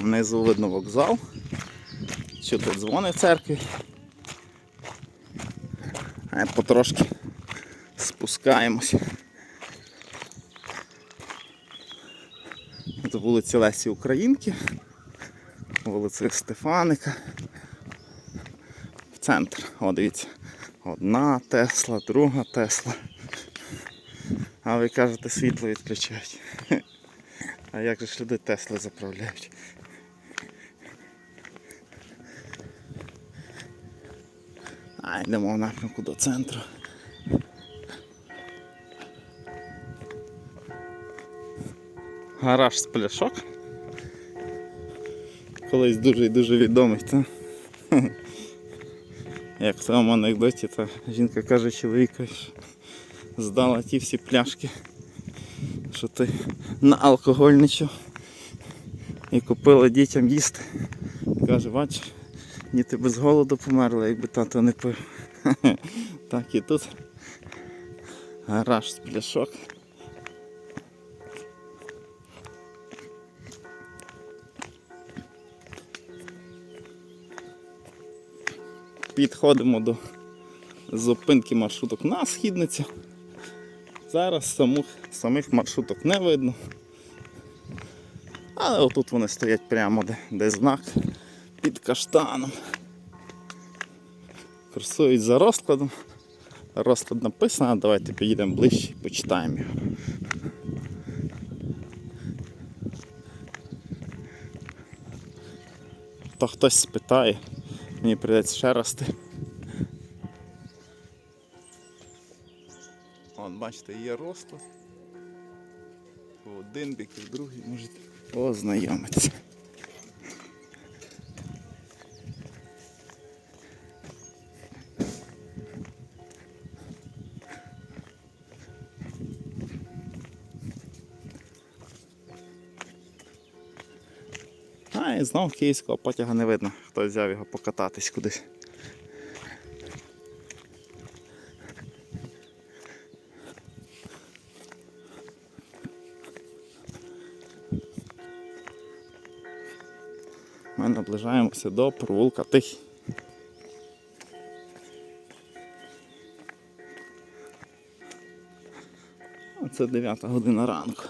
Внизу видно вокзал. Чути дзвони в церкві. А потрошки спускаємось. Це вулиці Лесі Українки, вулиця Стефаника. В центр. О, дивіться. Одна Тесла, друга Тесла. А ви кажете, світло відключають. А як же ж люди Тесли заправляють? А, йдемо в напрямку до центру. Гараж з пляшок. Колись дуже і дуже відомий, та? Як в тому анекдоті, та жінка каже чоловіка, що здала ті всі пляшки, що ти на алкогольничав і купила дітям їсти. Каже, бач, діти без голоду померли, якби тато не пив. Так і тут гараж з пляшок. Підходимо до зупинки маршруток на східницю. Зараз самих, самих маршруток не видно. Але отут вони стоять прямо, де, де знак під каштаном. Курсують за розкладом. Розклад написано, давайте підійдемо ближче і почитаємо його. То хтось спитає, мені прийдеться ще раз. ти. Вон, бачите, є розклад. Один бік і другий можете познайомитися. І знову київського потяга не видно, хто взяв його покататись кудись. Ми наближаємося до провулка Тихий. А Це 9 година ранку.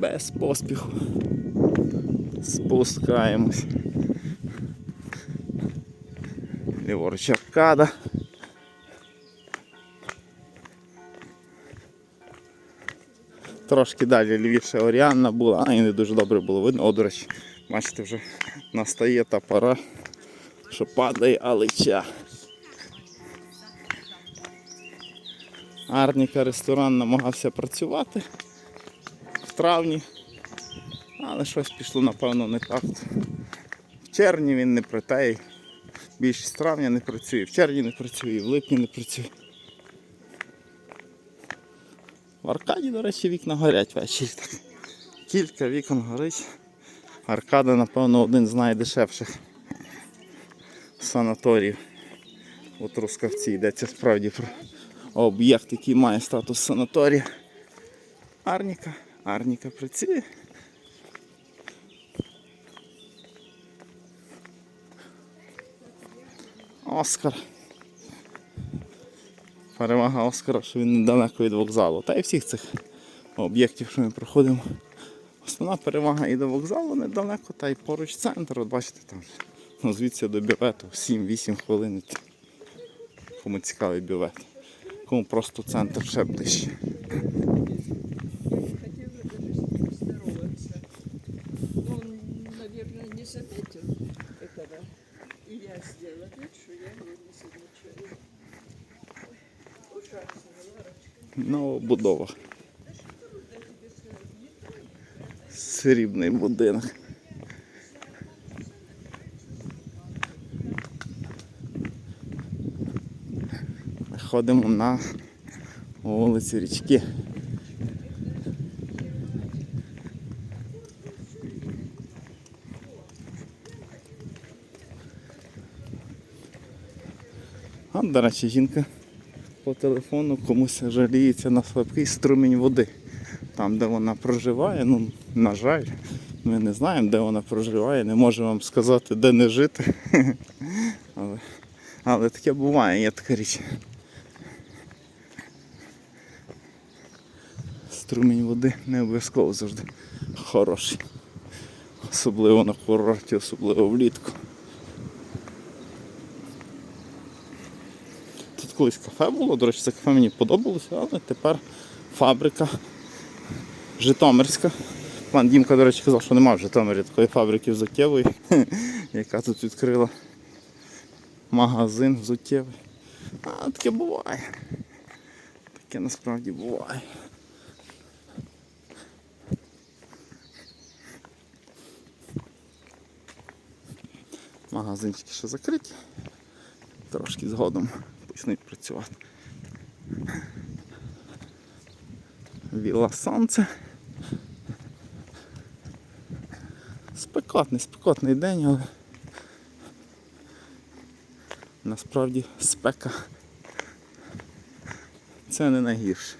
Без поспіху. Спускаємось. Ліворуч аркада. Трошки далі лівіше Оріанна була, а і не дуже добре було видно. О, до речі, бачите, вже настає та пора, що падає алича. Арніка ресторан намагався працювати травні, але щось пішло, напевно, не так. В червні він не притає. Більшість травня не працює, в червні не працює, в липні не працює. В Аркаді, до речі, вікна горять ввечері. Кілька вікон горить. Аркада, напевно, один з найдешевших санаторіїв. У Трускавці йдеться справді про об'єкт, який має статус санаторія. Арніка. Арніка працює. Оскар. Перевага Оскара, що він недалеко від вокзалу. Та й всіх цих об'єктів, що ми проходимо. Основна перевага і до вокзалу недалеко, та й поруч центр. От бачите, там ну, звідси до бювету 7-8 хвилин. Кому цікавий бювет. Кому просто центр ще ближче. Ужасно, Новобудова. Срібний будинок. Ходимо на вулиці річки. А, до речі, жінка по телефону комусь жаліється на слабкий струмінь води. Там, де вона проживає, ну, на жаль, ми не знаємо, де вона проживає, не можемо вам сказати, де не жити. Але, але таке буває, є така річ. Струмінь води не обов'язково завжди хороший. Особливо на курорті, особливо влітку. Тут колись кафе було, до речі, це кафе мені подобалося, але тепер фабрика Житомирська. Пан Дімка, до речі, казав, що немає в Житомирі такої фабрики взуттєвої, яка тут відкрила магазин взуттєвий. А таке буває. Таке насправді буває. Магазинчики ще закриті. Трошки згодом почнуть працювати. Віла сонце. Спекотний, спекотний день, але насправді спека це не найгірше.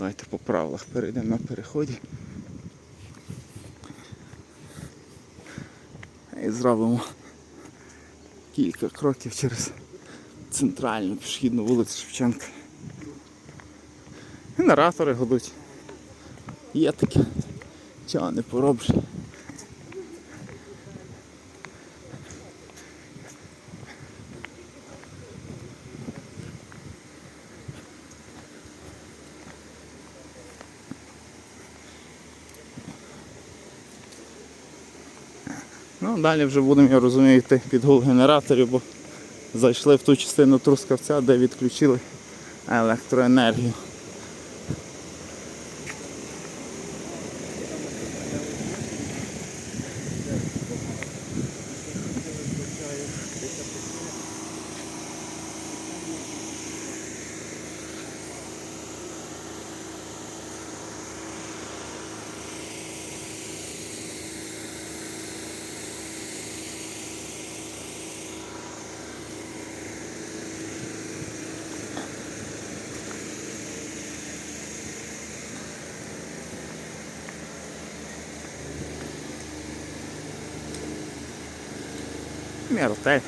Давайте по правилах перейдемо на переході. І зробимо кілька кроків через центральну пішохідну вулицю Шевченка. Генератори годуть. Є таке. Чого не поробиш. Ну, далі вже будемо, я розумію, йти під гул генераторів, бо зайшли в ту частину трускавця, де відключили електроенергію. primeiro hotel.